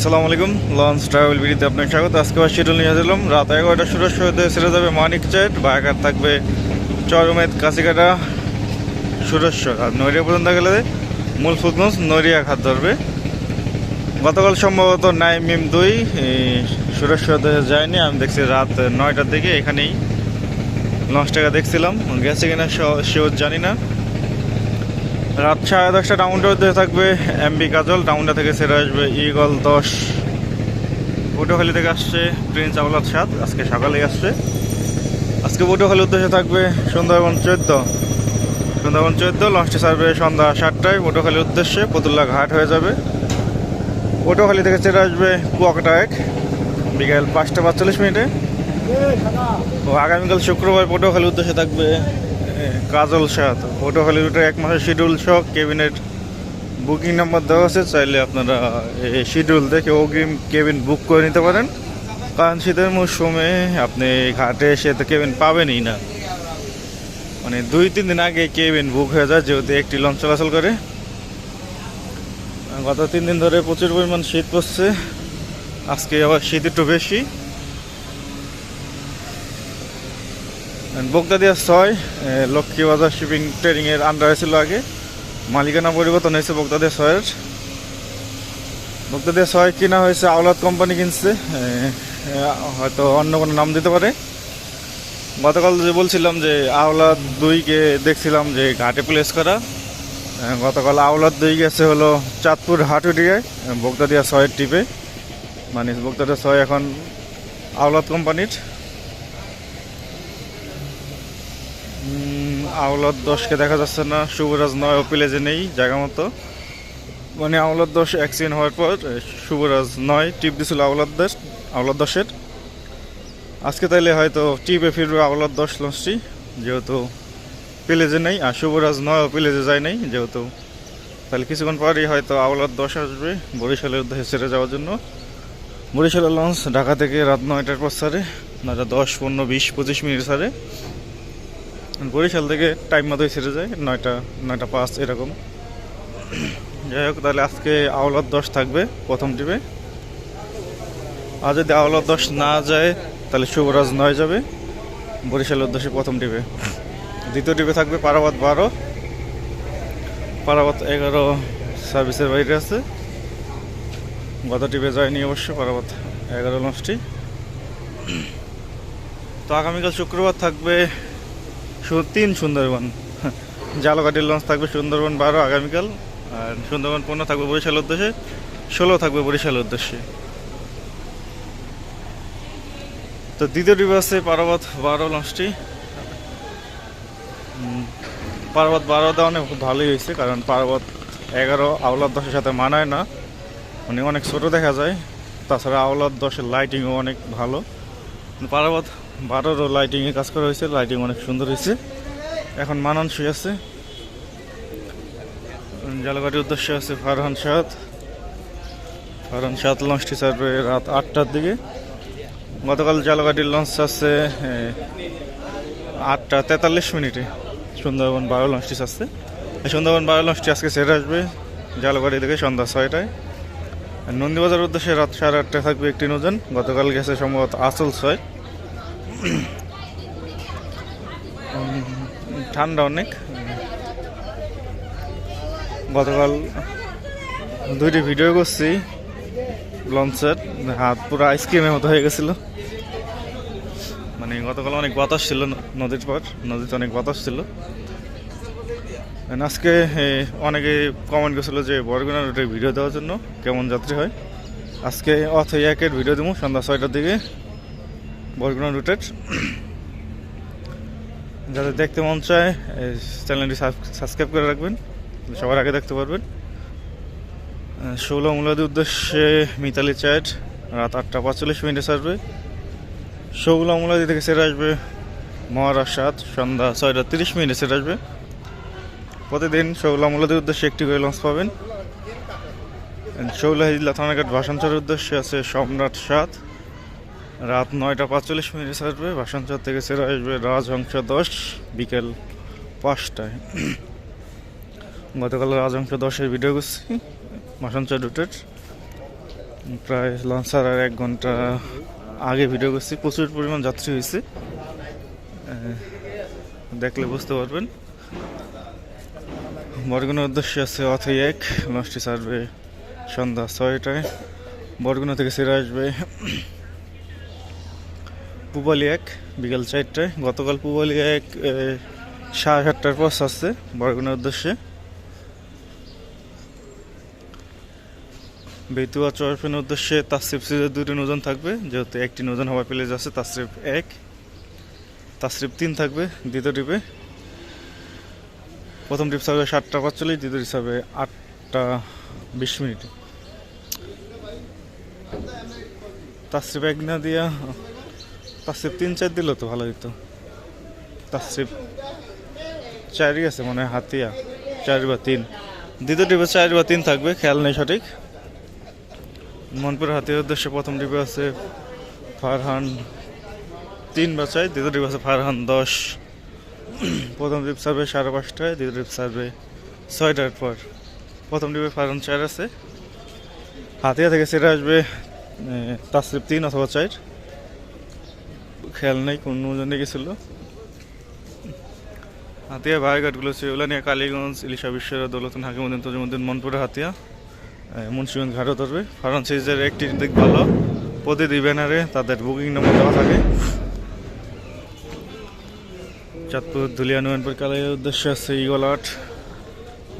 আসসালামু আলাইকুম। Launch travel বিডিতে আপনাকে স্বাগত। আজকে আবার শিডিউল নিয়ে আসলাম রাত এগারোটা ষোলোর হতে ছেড়ে যাবে মানিক চাইট বায়াকার থাকবে চরমেদ কাছিকাটা সুরেশ্বর আর নৈরিয়া পর্যন্ত গেলে মূল ফুলগঞ্জ নৈরিয়া ঘাট ধরবে। গতকাল সম্ভবত নাই মিম দুই সুরেশ্বর যায়নি। আমি দেখছি রাত নয়টার দিকে এখানেই লঞ্চটাকে দেখছিলাম। গেছে কিনা সেও জানি না। রাত সাড়ে দশটা টাউনটা উদ্দেশ্যে থাকবে এমবি কাজল। টাউনটা থেকে সেরে আসবে ইগল দশ। পটুয়াখালী থেকে আসছে প্রিন্স আওলাদ সাত। আজকে সকালেই আসছে। আজকে পটুয়াখালী উদ্দেশ্যে থাকবে সুন্দরবন চোদ্দ। সুন্দরবন চোদ্দ লঞ্চটি ছাড়বে সন্ধ্যা সাতটায়। পটুয়াখালীর উদ্দেশ্যে পতুল্লা ঘাট হয়ে যাবে। পটুয়াখালী থেকে ছেড়ে আসবে কুয়াকাটা এক। বিকেল পাঁচটা পাঁচচল্লিশ মিনিটে। ও আগামীকাল শুক্রবার পটুয়াখালী উদ্দেশ্যে থাকবে কাজল সাত। পটুয়াখালী রুটের এক মাসের শিডিউল সহ কেবিনের বুকিং নাম্বার দেওয়া আছে, চাইলে আপনারা এই শিডিউল দেখে অগ্রিম কেবিন বুক করে নিতে পারেন। কারণ শীতের মৌসুমে আপনি ঘাটে এসে তো কেবিন পাবেনই না। মানে দুই, তিন দিন আগে কেবিন বুক হয়ে যায়, যেহেতু একটি লঞ্চ চলাচল করে। গত তিন দিন ধরে প্রচুর পরিমাণ শীত পড়ছে। আজকে আবার শীত একটু বেশি। বগদাদিয়া ছয় এ, লক্ষ্মীবাজার শিপিং ট্রেডিং এর আন্ডারে ছিল আগে। মালিকানা পরিবর্তন হয়েছে বগদাদিয়া ছয়ের। বগদাদিয়া ছয় কিনা হয়েছে আওলাদ কোম্পানি কিনছে হয়তো অন্য কোনো নাম দিতে পারে। গতকাল যে বলছিলাম যে আওলাদ দুইকে দেখছিলাম যে ঘাটে প্লেস করা। গতকাল আওলাদ দুই গেছে হলো চাঁদপুর হাটুডিয়ায় বগদাদিয়া ছয়ের টিপে। মানে বগদাদিয়া ছয় এখন আওলাদ কোম্পানির আওলাদ দশকে দেখা যাচ্ছে না। শুভরাজ নয় প্লেজে নেই জায়গা মতো। মানে আওলাদ দশ অ্যাক্সিডেন্ট হওয়ার পর শুভরাজ নয় টিপ দিছিল আওলাদ দশ আওলাদ দশের। আজকে তাইলে হয়তো টিপে ফিরবে আওলাদ দশ লঞ্চটি, যেহেতু প্লেজে নেই, আর শুভরাজ নয় প্লেজে যায় নাই, যেহেতু তাহলে কিছুক্ষণ পরই হয়তো আওলাদ দশ আসবে বরিশালের উদ্দেশ্যে ছেড়ে যাওয়ার জন্য। বরিশালের লঞ্চ ঢাকা থেকে রাত নয়টার পর সারে, নয়টা দশ পনেরো বিশ পঁচিশ মিনিট সারে। বরিশাল থেকে টাইম মতোই ছেড়ে যায়, নয়টা নয়টা পাঁচ এরকম। যাই হোক, তাহলে আজকে আওলাদ দশ থাকবে প্রথম টিপে আর যদি আওলাদ দশ না যায়, তাহলে শুভরাজ নয় যাবে বরিশালের উদ্দেশ্যে প্রথম টিপে দ্বিতীয় টিপে থাকবে পারাবাদ বারো। পারাবাদ এগারো সার্ভিসের বাইরে আছে। গত টিপে যায়নি অবশ্য পারাবাদ এগারো লঞ্চটি। তো আগামীকাল শুক্রবার থাকবে তিন সুন্দরবন। জালঘাটির লঞ্চ থাকবে সুন্দরবন বারো আগামীকাল, আর সুন্দরবন পনেরো থাকবে বরিশাল উদ্দেশ্যে, ষোলো থাকবে বরিশাল উদ্দেশ্যে। তো দ্বিতীয় আছে পার্বত বারো লঞ্চটি পার্বত বারো দেওয়া অনেক ভালোই হয়েছে, কারণ পার্বত এগারো আওলাদ দশের সাথে মানায় না। মানে অনেক ছোট দেখা যায়, তাছাড়া আওলাদ দশের লাইটিংও অনেক ভালো। পার্বত বারোরও লাইটিংয়ে কাজ করা হয়েছে লাইটিং অনেক সুন্দর হয়েছে। এখন মানানসই আছে। জালগাটির উদ্দেশ্যে আছে ফারহান সাদ। ফারহান সাদ লঞ্চটি ছাড়বে রাত আটটার দিকে। গতকাল জালগাটির লঞ্চ আছে আটটা তেতাল্লিশ মিনিটে। সুন্দরবন বারো লঞ্চটি এই সুন্দরবন বারো লঞ্চটি আজকে ছেড়ে আসবে জালগাড়ি থেকে সন্ধ্যা ছয়টায়। নন্দীবাজার উদ্দেশ্যে রাত সাড়ে আটটায় থাকবে একটি নৌযান। গতকাল গেছে সম্ভবত আসল ছয়। ঠান্ডা অনেক। গতকাল দুইটি ভিডিও করছি, লঞ্চের, হাত পুরো আইসক্রিমের মতো হয়ে গেছিল। মানে গতকাল অনেক বাতাস ছিল নদীর পর, নদীতে অনেক বাতাস ছিল। আজকে অনেকে কমেন্ট করেছিল যে বরগুনা রুটে ভিডিও দেওয়ার জন্য কেমন যাত্রী হয়। আজকে অথ একের ভিডিও দেবো, সন্ধ্যা ছয়টার দিকে। বরগুনা রুটের যাদের দেখতে মন চায় চ্যানেলটি সাবস্ক্রাইব করে রাখবেন। সবার আগে দেখতে পারবেন। ষোলো মূলাদের উদ্দেশ্যে মিতালি চ্যাট, রাত আটটা পাঁচচল্লিশ মিনিটে ছাড়বে। ষোলো মূলাদি থেকে সেরে আসবে মহারাজ সাত সন্ধ্যা ছয়টা তিরিশ মিনিটে সেরে আসবে। প্রতিদিন ষোলো মূলাদের উদ্দেশ্যে একটি করে লঞ্চ পাবেন। শৌলা হিজলা থানাঘাট ভাষাঞ্চলের উদ্দেশ্যে আছে সম্রাট সাত। রাত নয়টা পাঁচচল্লিশ মিনিটে ছাড়বে বাসনচর থেকে ছেড়ে আসবে রাজহংস দশ, বিকেল পাঁচটায়। গতকাল রাজহংস দশের ভিডিও করছি ভাষাঞ্চল রুটের প্রায় লঞ্চ ছাড়ার এক ঘণ্টা আগে ভিডিও করছি, প্রচুর পরিমাণ যাত্রী হয়েছে। দেখলে বুঝতে পারবেন। বরগুনার উদ্দেশ্যে আছে অথই এক, লঞ্চটি ছাড়বে সন্ধ্যা ছয়টায়। বরগুনা থেকে ছেড়ে আসবে পুবালি এক, বিকাল চারটায়। গতকাল পুবালি এক সাড়ে সাতটার পর আসছে বরগুনার উদ্দেশ্যে। বেতুয়া চরফেনের উদ্দেশ্যে তাসরিফ সিজের দুটি নৌজন থাকবে, যেহেতু একটি নৌজন হওয়ার প্লেজ আছে তাসরিফ এক। তাসরিফ তিন থাকবে, দ্বিতীয় ট্রিপে প্রথম ট্রিপ থাকবে সাতটা পাঁচচল্লিশ, দ্বিতীয় ট্রিপ হবে আটটা বিশ মিনিট। তাসরিফ এক না দিয়া তাসরিফ তিন চার দিল তো ভালো হতো তাসরিফ চারই আছে মনে হয়, হাতিয়া। চার বা তিন। দ্বিতীয় ট্রিপে চার বা তিন থাকবে, খেয়াল নেই সঠিক। মনপুর হাতিয়ার উদ্দেশ্যে প্রথম ডিপে আছে ফারহান তিন বাচ্চায় দ্বিতীয় ডিপ আছে ফারহান দশ। প্রথম ডিপ সার্ভে সাড়ে পাঁচটায়, দ্বিতীয় ডিপ সার্ভে ছয়টার পর। প্রথম ডিপে ফারহান চার আছে। হাতিয়া থেকে সেটা আসবে তাসরিফ তিন অথবা চার। খেয়াল নেই, কোন জন্য গেছিল। হাতিয়া, ভাইঘাটগুলো ছিল ওগুলো নিয়ে কালীগঞ্জ, ইলিশা বিশ্বের দৌলতন হাকিমুদ্দিন, তজিমুদ্দিন, মনপুরের হাতিয়া। মুন্সিগঞ্জ ঘাটও ধরবে। কারণ সিরিজের একটি দিক ভালো। প্রতিটি ব্যানারে তাদের বুকিং নম্বর দেওয়া থাকে। চাঁদপুর, ধুলিয়া, নুয়ানপুর কালাইয়ের উদ্দেশ্যে আছে ইগল আট।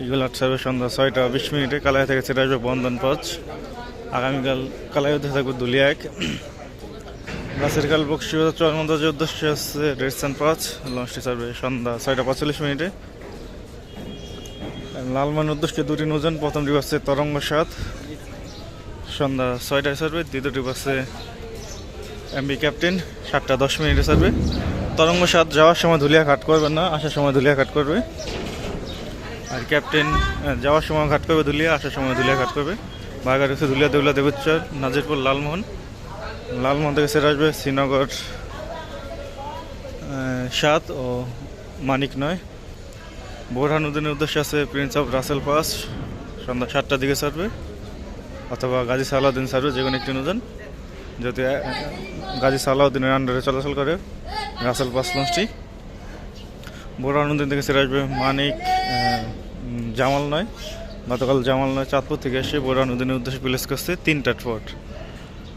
ইগল আট সার্ভে সন্ধ্যা ছয়টা, বিশ মিনিটে কালাই থেকে ছেড়ে আসবে বন্ধন পাঁচ আগামীকাল কালাই উদ্দেশ্যে থাকবে ধুলিয়া এক। গাছের কাল বক্সিবাজার চরমন্দাজের উদ্দেশ্যে আছে রেডসান পাঁচ লঞ্চটি সার্ভে সন্ধ্যা ছয়টা পঁয়তাল্লিশ মিনিটে। লালমান উদ্দেশ্যে দুটি নৌযান, প্রথম ডিপ আছে তরঙ্গ সাত, সন্ধ্যা ছয়টায় সার্ভে দ্বিতীয় ডিপ আছে এমবি ক্যাপ্টেন, সাতটা দশ মিনিটে সার্ভে তরঙ্গ সাত যাওয়ার সময় ধুলিয়া ঘাট করবে না, আসার সময় ধুলিয়া ঘাট করবে। আর ক্যাপ্টেন যাওয়ার সময় ঘাট করবে ধুলিয়া, আসার সময় ধুলিয়া ঘাট করবে। বাঘাট হচ্ছে ধুলিয়া দেউলা দেবুচ্চর নাজিরপুর লালমোহন। লালমোহন থেকে সেরে আসবে শ্রীনগর সাত ও মানিক নয়। বোরহানুদ্দিনের উদ্দেশ্যে আছে প্রিন্স অফ রাসেল পাস সন্ধ্যা সাতটার দিকে ছাড়বে অথবা গাজী সালাউদ্দিন ছাড়বে যে কোনো একটি যেহেতু আহ, গাজী সালাউদ্দিনের আন্ডারে চলাচল করে রাসেল পাস লঞ্চটি। বোরহানুদ্দিন থেকে ছেড়ে আসবে মানিক জামাল নয়। গতকাল জামাল নয় চাঁদপুর থেকে এসে বোরহানুদ্দিনের উদ্দেশ্যে প্লেস করছে তিনটার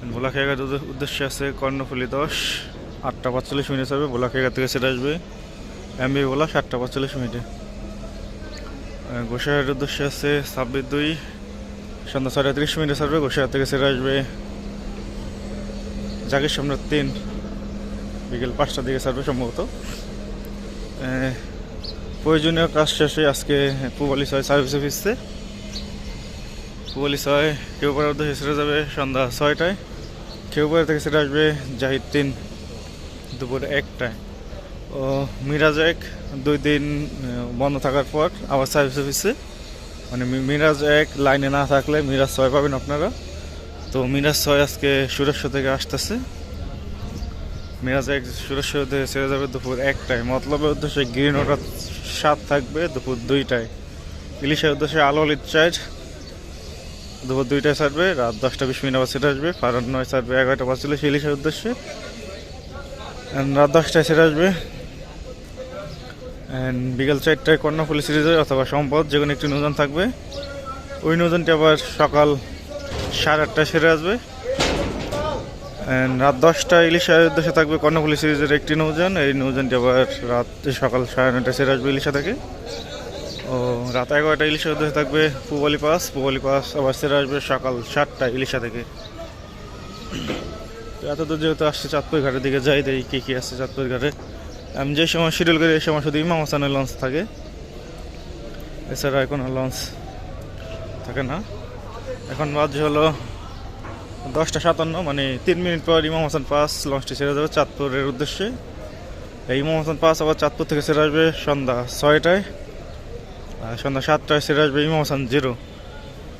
পর ভোলাখেয়াঘাট উদ্দেশ্যে আছে কর্ণফুলি দশ, আটটা পাঁচচল্লিশ মিনিট হবে, ভোলাখেয়াঘাট থেকে সেটা আসবে এমবি ভোলা, সাতটা পাঁচচল্লিশ মিনিটে। গোসাইয়ের উদ্দেশ্যে আছে ছাব্বিশ দুই, সন্ধ্যা ছয়টা তিরিশ মিনিটে ছাড়বে গোসাইয়ার থেকে ছেড়ে আসবে জাগির সম্রাট তিন, বিকেল পাঁচটার দিকে ছাড়বে সম্ভবত। প্রয়োজনীয় কাজ শেষে আজকে পুবালি ছয় সার্ভিসে ফিরছে পুবালি ছয় কেউ পাড়ার উদ্দেশ্যে ছেড়ে যাবে সন্ধ্যা ছয়টায়। কেউ পাড়া থেকে ছেড়ে আসবে জাহিদ তিন, দুপুর একটায়। ও, মিরাজ এক, দুই দিন বন্ধ থাকার পর আবার সার্ভিস অফিসে মানে মিরাজ এক লাইনে না থাকলে মিরাজ ছয় পাবেন আপনারা। তো মিরাজ ছয় আজকে সুরেশ্বর থেকে আসতেছে। মিরাজ এক সুরেশ্বর থেকে ছেড়ে যাবে দুপুর একটায়। মতলবের উদ্দেশ্যে গ্রিন ওয়াটার সাত থাকবে দুপুর দুইটায়। ইলিশের উদ্দেশ্যে আলো আলির চার দুপুর দুইটায় ছাড়বে, রাত দশটা বিশ মিনিট আবার সেটা আসবে, ফারান নয় ছাড়বে, এগারোটা পাঁচচল্লিশ ইলিশের উদ্দেশ্যে। And রাত দশটায় সেটা আসবে। অ্যান্ড বিকেল চারটায় কর্ণফুলি সিরিজের অথবা সম্পদ, যে কোনো একটি নৌযান থাকবে। ওই নৌযানটি আবার সকাল সাড়ে আটটায় সেরে আসবে। রাত দশটায় ইলিশার উদ্দেশ্যে থাকবে কর্ণফুলি সিরিজের একটি নৌযান। এই নৌযানটি আবার রাত সকাল সাড়ে নটায় সেরে আসবে ইলিশা থেকে। ও, রাত এগারোটা ইলিশার উদ্দেশ্যে থাকবে পুবালি পাস। পুবালি পাস আবার সেরে আসবে সকাল সাতটায় ইলিশা থেকে। এত দূর যেহেতু আসছে চাঁদপুর ঘাটের দিকে, যাই দেখি কী কী আসছে চাঁদপুর ঘাটে। আমি যে সময় শিডিউল করি, এই সময় শুধু ইমাম হাসানের লঞ্চ থাকে। এছাড়া কোনো লঞ্চ থাকে না। এখন বাজে হলো দশটা সাতান্ন মানে তিন মিনিট পর ইমাম হাসান পাস লঞ্চটি ছেড়ে যাবে চাঁদপুরের উদ্দেশ্যে। এই ইমাম হাসান পাস আবার চাঁদপুর থেকে ছেড়ে আসবে সন্ধ্যা ছয়টায়। সন্ধ্যা সাতটায় সেরে আসবে ইমাম হাসান জিরো।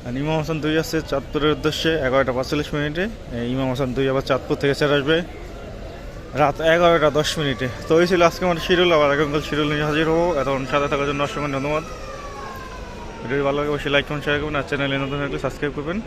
আর ইমাম হাসান দুই আসছে চাঁদপুরের উদ্দেশ্যে এগারোটা পাঁচচল্লিশ মিনিটে। ইমাম হাসান দুই আবার চাঁদপুর থেকে ছেড়ে আসবে রাত এগারোটা দশ মিনিটে। তো ওই ছিল আজকে আমার শিডিউল। আবার আগামীকাল শিডিউল নিয়ে হাজির হব। এখন সাথে থাকার জন্য অসংখ্য ধন্যবাদ। ভিডিওটি ভালো লাগে অবশ্যই লাইক কমেন্ট শেয়ার করবেন। আর চ্যানেলে নতুন থাকলে সাবস্ক্রাইব করবেন।